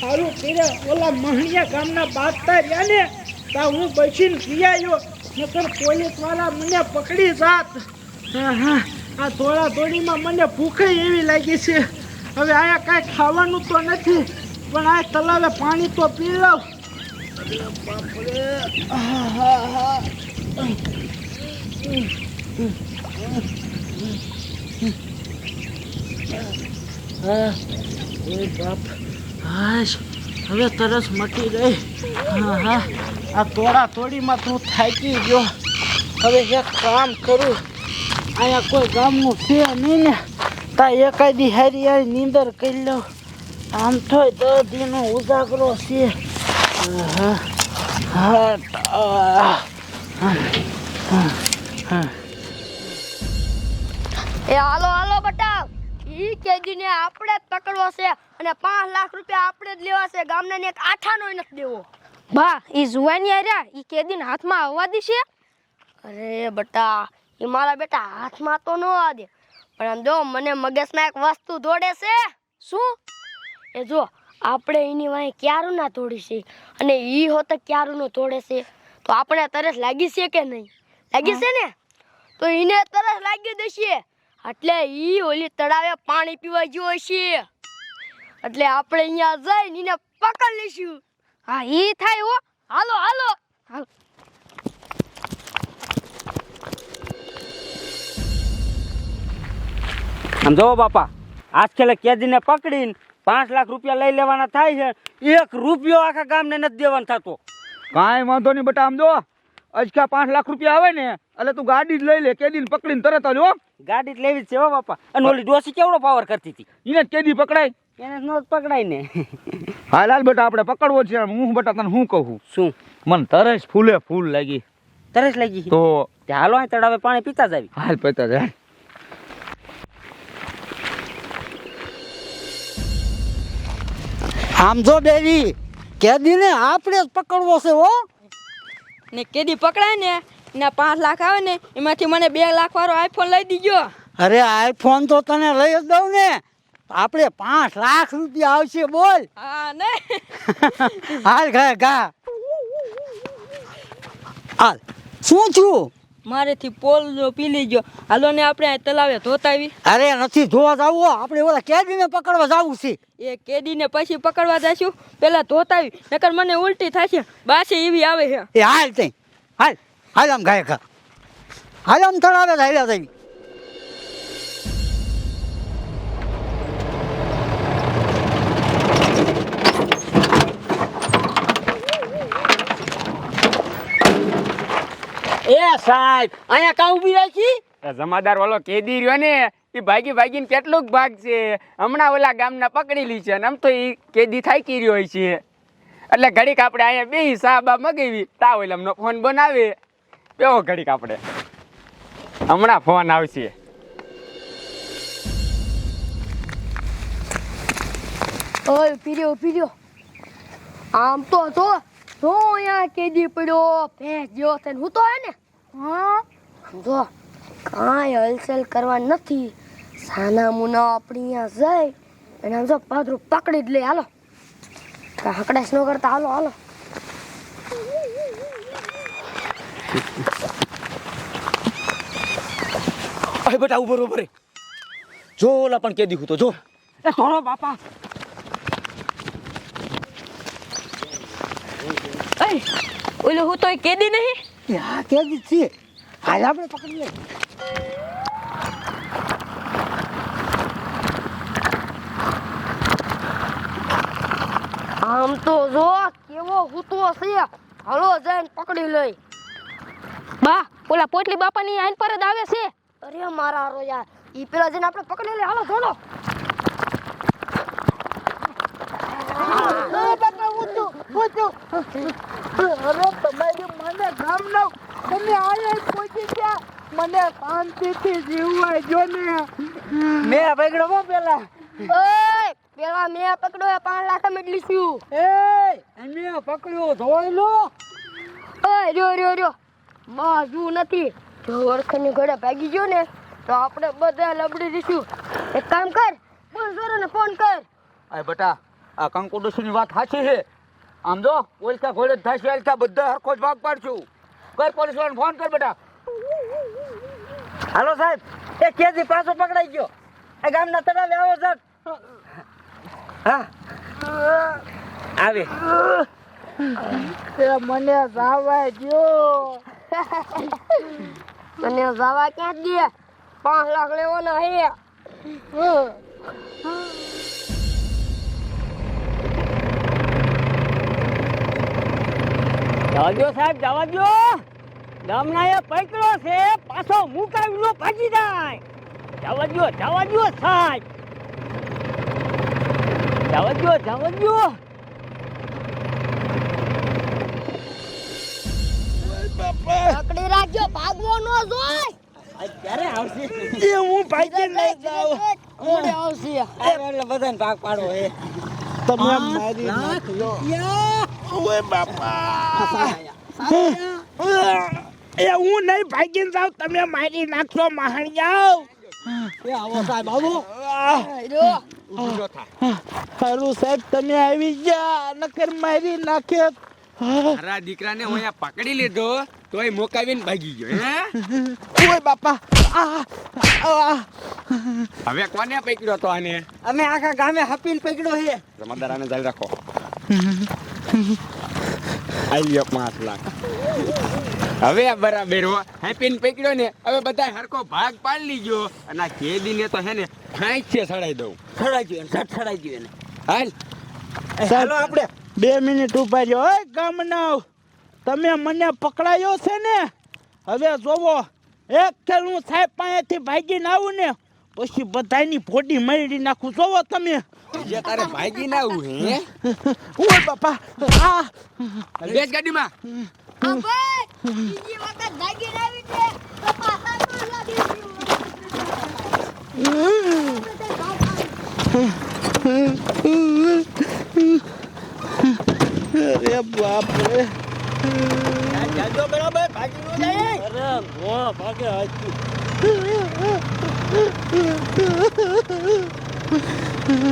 સારું કર્યા ઓલા મહણિયા ગામના બાદતા રહ્યા ને, તા હું બચીને પી આવ્યો નકર પોલીસવાળા મને પકડી જાત. હા હા આ થોડા દોડીમાં મને ભૂખે એવી લાગી છે. હવે આયા કાંઈ ખાવાનું તો નથી, પણ આ તલાવે પાણી તો પી લઉં. હા બાપ. હવે તરસ મટી ગઈ. હા આ તોડા તોડીમાં તું થાકી ગયો. હવે એક કામ કરું. અહીંયા કોઈ ગામનું છે નહીં ને, તા એકાદી હારી હારી નીંદર કરી લઉં. આમ તો દસ દીનો ઉજાગરો છે. હા હા. એ હાલો હાલો. ઈ કેદીને આપણે જ પકડવો છે અને પાંચ લાખ રૂપિયા આપણે જ લેવા છે. ગામને ને એક આઠાનો નથી દેવો. બા ઈ જુવાની આર્યા ઈ કેદીન હાથમાં આવવા દીશે અરે બટા ઈ મારા બેટા હાથમાં તો ન આવવા દે. પણ આમ જો મને મગજમાં એક વસ્તુ દોડે છે. શું? એ જો આપણે એની વાંહે ક્યારું ના તોડી છે? અને ઈ હોત ક્યારું નો તોડે છે? તો આપણે તરસ લાગી છે કે નહીં? લાગી છે ને? તો એને તરસ લાગી દેશે. એટલે ઈ ઓલી તળાવે પાણી પીવા ગયો હશે એટલે આપણે અહીંયા જઈને એને પકડ લઈશું. હા ઈ થાય હો. હાલો હાલો. આમ જોવો બાપા આજકાલે કેદીને પકડીને પાંચ લાખ રૂપિયા લઈ લેવાના થાય છે. એક રૂપિયો આખા ગામને નથી દેવાનો થતો. કાંઈ વાંધો નહીં બટા આમ જો અજકા પાંચ લાખ રૂપિયા આવે ને એટલે તું ગાડી જ લઈ લે કેદીને પકડીને તરત જ હો. ગાડી જ લેવી છે હો બાપા. અને ઓલી ડોસી કેવડો પાવર કરતી હતી? એને જ કેદી પકડાય. એને નો પકડાય ને. હાલ હાલ બેટા આપણે પકડવો છે હું બેટા તને શું કહું? શું? મને તરસ ફૂલે ફૂલ લાગી. તરસ લાગી તો હાલો અહીં તળાવે પાણી પીતા જાવી. હાલ પીતા જાય આમ જો બેરી કેદીને આપણે જ પકડવો છે હો. ને કેદી પકડાય ને ને પાંચ લાખ આવે ને એમાંથી મને બે લાખ વાળો આઈફોન લઈ દીજો. અરે આઈફોન તો તને લઈ જ દઉં ને. આપણે પાંચ લાખ રૂપિયા આવશે બોલ. હા ને. હાલ ઘા ઘા. હાલ. શું થયું? મારેથી પોલ જો પીલી ગયો. હાલો ને આપણે આ તલાવે ધોતાવી. અરે નથી ધોવા જાવું આપણે ઓલા કેદીને પકડવા જાવું છે. એ કેદીને પછી પકડવા જઈશું પેલા ધોતાવી નકર મને ઉલટી થશે. બાસી એવી આવે છે. એ હાલ તઈ. હાલ. હાલ આમ ઘા હાલ આમ તળાવે હાલ્યા જઈ સાહેબ અહીંયા કા ઊભી રાખી? જમાદાર વાળો કેદી રહ્યો ને એ ભાગી ભાગીને કેટલોક ભાગ છે. હમણાં ઓલા ગામના પકડી લી છે અને આમ તો એ કેદી થાકી રહ્યો હોય છે. એટલે ઘડીક આપણે અહીંયા બે સાબા મગાવી તા હોય એમનો ફોન બનાવે. બેવો ઘડીક આપણે. હમણાં ફોન આવશે. ઓય પીર્યો પીર્યો આમ તો જો જો અહીંયા કેદી પડ્યો ભેંસ જેવો થઈને હું તો હે ને હા? જો કાંઈ હલચલ કરવા નથી. સાના મુના આપણી અહીંયા જાય એને આમ જો પાદરું પકડી જ લે. હાલો. હકડાશ ન કરતા. હાલો હાલો. અરે બેટા ઊભો ઊભો રે જો ઓલા પણ કે દીખું તો જો. એ થોડો બાપા. એ ઓલો હું તો કેદી નહીં? એ ત્યાં જ છીએ હાલ આપણે પકડી લઈએ આમ તો જો કેવો હૂતો છે હાલો જઈને પકડી લઈ બા ઓલા પોટલી બાપાની આઈન પર જ આવે છે અરે મારા હારો યાર ઈ પેલા જઈને આપણે પકડી લઈએ હાલો ધોલો અરે તમારી મને ગામનો તમે આયા પહોંચી ગયા મને શાંતિથી જીવવા જો ને. મે પકડો મો પેલા. ઓય પેલા મેં પકડ્યો એ પાંચ લાખ અમે લીધું એ મે પકડ્યો ધોઈ લો. ઓય રો રો રો માજુ નથી. જો વરખની ઘડે ભાગી ગયો ને તો આપણે બધા લબડી દઈશું એક કામ કર બોલ જોરો ને ને ફોન કર. અરે બેટા આ કંકુ ડોશીની વાત સાચી છે. આમ જો ઓલકા ઘોડે થાય છે બધા હરખો જ ભાગ પાડશું. કર પોલીસ ફોન કર બેટા. હાલો સાહેબ એ કેદી પાછો પકડાઈ ગયો. એ ગામના તળાવે આવો સાહેબ. હા. આવે. મને જાવા ગયો મને જવા ક્યાં દે પાંચ લાખ લેવો નહીં જવા દો સાહેબ જવા દો ગામના એ પકડ્યો છે પાછો મુકાવીનો ભાગી જાય. જવા દો જવા દો સાહેબ. જવા દો જવા દો પકડી રાખજો ભાગવો ન જોય. ક્યારે આવશે? એ હું ભાગી લઈ જાઉં. હમણે આવશે. એટલે બધાને ભાગ પાડો એ તમે મારી નાખલો ઓય બાપા. એ હું નહીં ભાગીને જાઉં તમે મારી નાખશો મહાણિયાઓ. એ આવો સાહેબ આવો. હારું સાહેબ તમે આવી ગયા નકર મારી નાખે. મારા દીકરાને હું અહીંયા પકડી લીધો તોય મોકાવીને ભાગી ગયો હે? ઓય બાપા. હવે કોને પકડ્યો તો આને? અમે આખા ગામે હપીને પકડ્યો હે જમાદારાને ચાલી રાખો. આઈ પાંચ લાખ. હવે આ બરાબર હો. હેપીને પકડ્યો ને હવે બધા હરકો ભાગ પાડી ગયો અને આ કેદીને તો હે ને ફાંચ છે સડાઈ દઉં. છડાઈ ગયો ઝટ સડાઈ ગયો એને. હાલ. ચાલો આપણે. બે મિનિટ ઊભા રહ્યો ઓય ગામના તમે મને પકડાયો છે ને? હવે જોવો એક ખેલ હું સાહેબ પાસેથી ભાગીને આવું ને પછી બધાની ફોડી મળી નાખું. જોવો તમે. જે તારે ભાગી ના આવું હે? ઓય બાપા? આ બેસ ગાડીમાં. આ ભાઈ બીજી વખત ભાગી આવી છે તો પાછા પાંચ લાખ અરે બાપ રે જાજો બરાબર ભાગી નો જાય. અરે મો ભાગે હાચું.